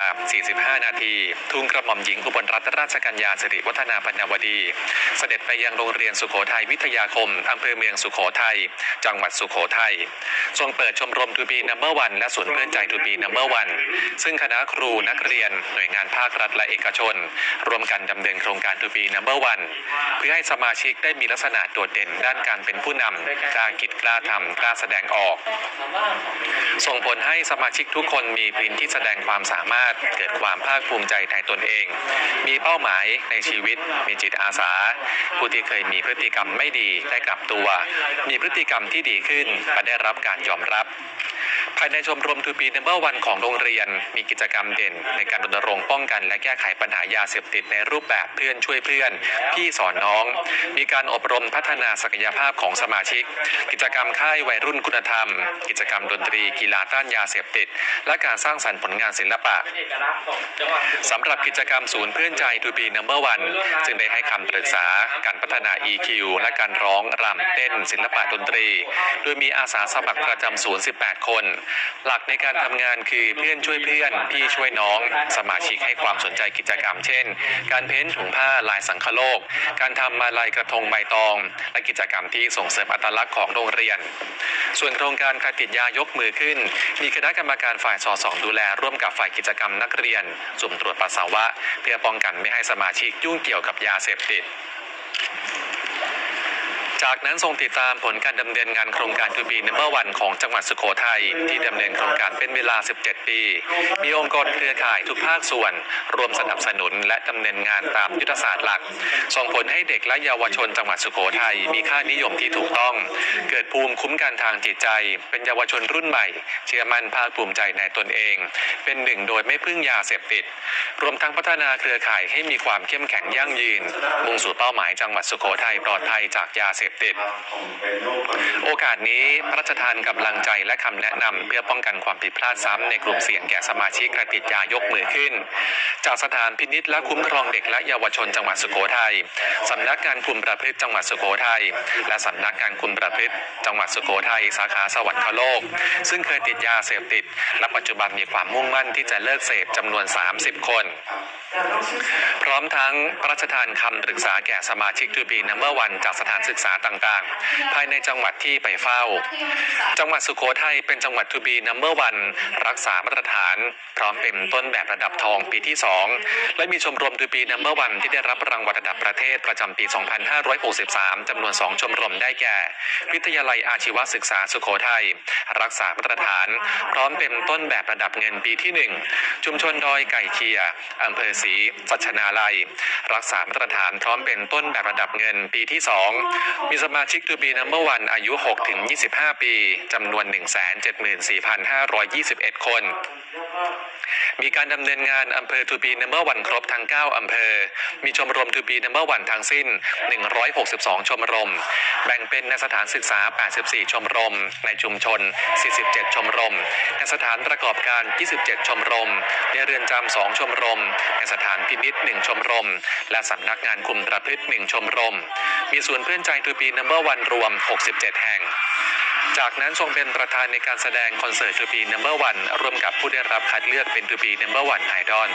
45 นาที ทุ่งกระหม่อมหญิงอุบลรัตนราชกัญญาสิริวัฒนาปัญญาวดี เสด็จไปยังโรงเรียนสุโขทัยวิทยาคม อำเภอเมืองสุโขทัย จังหวัดสุโขทัย ทรงเปิดชมรมทูบีนัมเบอร์วันและศูนเพื่อนใจทูบีนัมเบอร์วันซึ่งคณะครูนักเรียนหน่วยงานภาครัฐและเอกชนร่วมกันดำเนินโครงการทูบีนัมเบอร์วันเพื่อให้สมาชิกได้มีลักษณะโดดเด่นด้านการเป็นผู้นำกล้าคิดกล้าทำกล้าแสดงออก ส่งผลให้สมาชิกทุกคนมีพื้นที่แสดงความสามารถเกิดความภาคภูมิใจในตนเอง มีเป้าหมายในชีวิต มีจิตอาสา ผู้ที่เคยมีพฤติกรรมไม่ดีได้กลับตัว มีพฤติกรรมที่ดีขึ้นและได้รับการยอมรับ ภายในชมรมทูปีนัมเบอร์วันของโรงเรียน มีกิจกรรมเด่น ในการรณรงค์ป้องกัน และแก้ไขปัญหายาเสพติดในรูปแบบเพื่อนช่วยเพื่อน พี่สอนน้อง มีการอบรมพัฒนาศักยภาพของสมาชิก กิจกรรมค่ายวัยรุ่นคุณธรรม กิจกรรมดนตรีกีฬาต้านยาเสพติด และการสร้างสรรค์ผลงานศิลปะเอกลักษณ์ของจังหวัดสำหรับกิจกรรมศูนย์เพื่อนใจทูบีนัมเบอร์วันจึงได้ให้คำปรึกษาการพัฒนา EQ และการร้องรำเต้น ศิลปะดนตรี โดยมีอาสาสมัครประจำศูนย์ 18 คนหลักในการทำงานคือเพื่อนช่วยเพื่อนพี่ช่วยน้อง สมาชิกให้ความสนใจกิจกรรม เช่น การเพ้นถุงผ้าลายสังคโลก การทำมาลายกระทงใบตอง และกิจกรรมที่ส่งเสริมอัตลักษณ์ของโรงเรียน ส่วนโครงการใครติดยายกมือขึ้น มีคณะกรรมการฝ่ายสอสองดูแลร่วมกับฝ่ายกิจกรรมนักเรียนสุ่มตรวจปัสสาวะ เพื่อป้องกันไม่ให้สมาชิกยุ่งเกี่ยวกับยาเสพติด จากนั้นทรงติดตามผลการดำเนินงานโครงการทูบีนัมเบอร์วันของจังหวัดสุโขทัยที่ดำเนินโครงการเป็นเวลา 17 ปี มีองค์กรเครือข่ายทุกภาคส่วน รวมสนับสนุนและดำเนินงานตามยุทธศาสตร์หลัก ส่งผลให้เด็กและเยาวชนจังหวัดสุโขทัยมีค่านิยมที่ถูกต้อง เกิดภูมิคุ้มกันทางจิตใจ เป็นเยาวชนรุ่นใหม่ เชื่อมั่นภาคภูมิใจในตนเอง เป็นหนึ่งโดยไม่พึ่งยาเสพติด รวมทั้งพัฒนาเครือข่ายให้มีความเข้มแข็งยั่งยืน มุ่งสู่เป้าหมายจังหวัดสุโขทัยปลอดภัยจากยาเสพติด โอกาสนี้พระราชทานกำลังใจและคำแนะนำเพื่อป้องกันความผิดพลาดซ้ำในกลุ่มเสี่ยงแก่สมาชิกกระติดยายกมือขึ้น จากสถานพินิษและคุ้มครองเด็กและเยาวชนจังหวัดสุโขทัยสำนักงานคุมประพฤติจังหวัดสุโขทัยและสำนักงานคุมประพฤติจังหวัดสุโขทัยสาขาสวรรคโลก ซึ่งเคยติดยาเสพติด และปัจจุบันมีความมุ่งมั่นที่จะเลิกเสพจำนวน 30 คน พร้อมทั้งพระราชทานคำปรึกษาแก่สมาชิกทูบีนัมเบอร์วันจากสถานศึกษาต่างๆ ภายในจังหวัดที่ไปเฝ้า จังหวัดสุโขทัยเป็นจังหวัดทูบีนัมเบอร์วันรักษามาตรฐาน พร้อมเป็นต้นแบบระดับทองปีที่ 2 และมีชมรมทูบีนัมเบอร์วันที่ได้รับรางวัลระดับประเทศประจำปี 2563จำนวน 2 ชมรมได้แก่ วิทยาลัยอาชีวศึกษาสุโขทัยรักษามาตรฐาน พร้อมเป็นต้นแบบระดับเงินปีที่ 1 ชุมชนดอยไก่เคียอำเภอศรีสัชนาลัย รักษามาตรฐานพร้อมเป็นต้นแบบระดับเงินปีที่ 2มีสมาชิกทูบีนัมเบอร์วันอายุ 6 ถึง 25 ปีจำนวน 174,521 คน มีการดำเนินงานอำเภอทูบีนัมเบอร์วันครบทั้ง 9 อำเภอ มีชมรมทูบีนัมเบอร์วันทั้งสิ้น 162 ชมรม แบ่งเป็นในสถานศึกษา 84 ชมรม ในชุมชน 47 ชมรม ในสถานประกอบการ 27 ชมรม ในเรือนจำ 2 ชมรม ในสถาน พินิษ1ชมรม และสำนักงานคุมประพฤติ1ชมรม มีส่วนเพื่อนใจทูปีนัมเบอร์วันรวม 67 แห่งจากนั้นทรงเป็นประธานในการแสดงคอนเสิร์ตทูปีนัมเบอร์วันร่วมกับผู้ได้รับคัดเลือกเป็นทูปีนัมเบอร์วันไอดอล